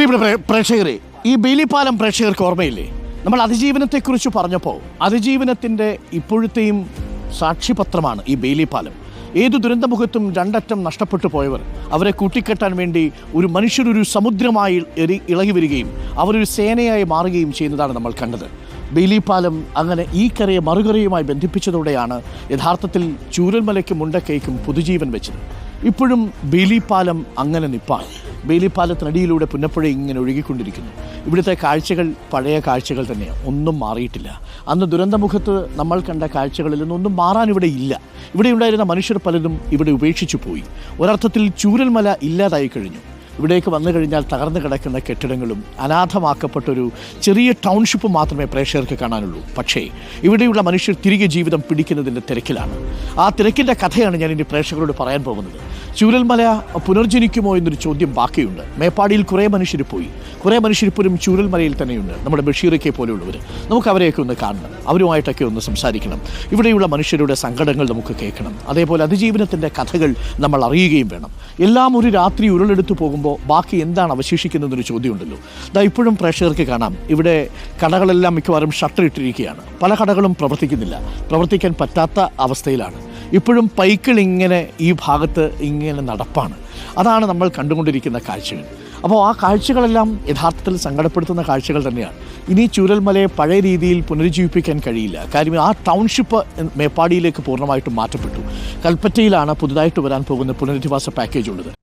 പ്രിയപ്പെട്ട പ്രേക്ഷകരെ ഈ ബേലിപ്പാലം പ്രേക്ഷകർക്ക് ഓർമ്മയില്ലേ? നമ്മൾ അതിജീവനത്തെക്കുറിച്ച് പറഞ്ഞപ്പോൾ അതിജീവനത്തിന്റെ ഇപ്പോഴത്തെയും സാക്ഷിപത്രമാണ് ഈ ബേലിപ്പാലം. ഏതു ദുരന്തമുഖത്തും രണ്ടറ്റം നഷ്ടപ്പെട്ടു പോയവർ അവരെ കൂട്ടിക്കെട്ടാൻ വേണ്ടി ഒരു മനുഷ്യരൊരു സമുദ്രമായി എറി- ഇളകി വരികയും അവരൊരു സേനയായി മാറുകയും ചെയ്യുന്നതാണ് നമ്മൾ കണ്ടത്. ബെയിലിപ്പാലം അങ്ങനെ ഈ കരയെ മറുകരയുമായി ബന്ധിപ്പിച്ചതോടെയാണ് യഥാർത്ഥത്തിൽ ചൂരൽമലയ്ക്കും മുണ്ടക്കൈക്കും പുതുജീവൻ വെച്ചത്. ഇപ്പോഴും ബേലിപ്പാലം അങ്ങനെ നിപ്പാണ് ബേലിപ്പാലത്തിനടിയിലൂടെ പുന്നപ്പുഴ ഇങ്ങനെ ഒഴുകിക്കൊണ്ടിരിക്കുന്നു. ഇവിടുത്തെ കാഴ്ചകൾ പഴയ കാഴ്ചകൾ തന്നെയാണ് ഒന്നും മാറിയിട്ടില്ല. അന്ന് ദുരന്തമുഖത്ത് നമ്മൾ കണ്ട കാഴ്ചകളിൽ നിന്നൊന്നും മാറാൻ ഇവിടെ ഇല്ല. ഇവിടെ ഉണ്ടായിരുന്ന മനുഷ്യർ പലരും ഇവിടെ ഉപേക്ഷിച്ചു പോയി. ഒരർത്ഥത്തിൽ ചൂരൽമല ഇല്ലാതായി കഴിഞ്ഞു. ഇവിടേക്ക് വന്നു കഴിഞ്ഞാൽ തകർന്നു കിടക്കുന്ന കെട്ടിടങ്ങളും അനാഥമാക്കപ്പെട്ടൊരു ചെറിയ ടൗൺഷിപ്പ് മാത്രമേ പ്രേക്ഷകർക്ക് കാണാനുള്ളൂ. പക്ഷേ ഇവിടെയുള്ള മനുഷ്യർ തിരികെ ജീവിതം പിടിക്കുന്നതിന്റെ തിരക്കിലാണ്. ആ തിരക്കിന്റെ കഥയാണ് ഞാൻ ഇനി പ്രേക്ഷകരോട് പറയാൻ പോകുന്നത്. ചൂരൽമല പുനർജനിക്കുമോ എന്നൊരു ചോദ്യം ബാക്കിയുണ്ട്. മേപ്പാടിയിൽ കുറേ മനുഷ്യർ പോയി. കുറേ മനുഷ്യർ ഇപ്പോഴും ചൂരൽമലയിൽ തന്നെയുണ്ട്. നമ്മുടെ ബഷീറൊക്കെ പോലെയുള്ളവർ നമുക്ക് അവരെയൊക്കെ ഒന്ന് കാണണം. അവരുമായിട്ടൊക്കെ ഒന്ന് സംസാരിക്കണം. ഇവിടെയുള്ള മനുഷ്യരുടെ സങ്കടങ്ങൾ നമുക്ക് കേൾക്കണം. അതേപോലെ അതിജീവനത്തിന്റെ കഥകൾ നമ്മൾ അറിയുകയും വേണം. എല്ലാം ഒരു രാത്രി ഉരുളെടുത്ത് പോകുമ്പോൾ ബാക്കി എന്താണ് അവശേഷിക്കുന്നതെന്നൊരു ചോദ്യമുണ്ടല്ലോ. ഇതാ ഇപ്പോഴും പ്രേക്ഷകർക്ക് കാണാം. ഇവിടെ കടകളെല്ലാം മിക്കവാറും ഷട്ടർ ഇട്ടിരിക്കുകയാണ്. പല കടകളും പ്രവർത്തിക്കുന്നില്ല. പ്രവർത്തിക്കാൻ പറ്റാത്ത അവസ്ഥയിലാണ്. ഇപ്പോഴും പൈക്കിൾ ഇങ്ങനെ ഈ ഭാഗത്ത് ഇങ്ങനെ നടപ്പാണ്. അതാണ് നമ്മൾ കണ്ടുകൊണ്ടിരിക്കുന്ന കാഴ്ചകൾ. അപ്പോൾ ആ കാഴ്ചകളെല്ലാം യഥാർത്ഥത്തിൽ സങ്കടപ്പെടുത്തുന്ന കാഴ്ചകൾ തന്നെയാണ്. ഇനി ചൂരൽമലയെ പഴയ രീതിയിൽ പുനരുജ്ജീവിപ്പിക്കാൻ കഴിയില്ല. കാര്യം ആ ടൗൺഷിപ്പ് മേപ്പാടിയിലേക്ക് പൂർണമായിട്ടും മാറ്റപ്പെട്ടു. കൽപ്പറ്റയിലാണ് പുതുതായിട്ട് വരാൻ പോകുന്ന പുനരധിവാസ പാക്കേജ് ഉള്ളത്.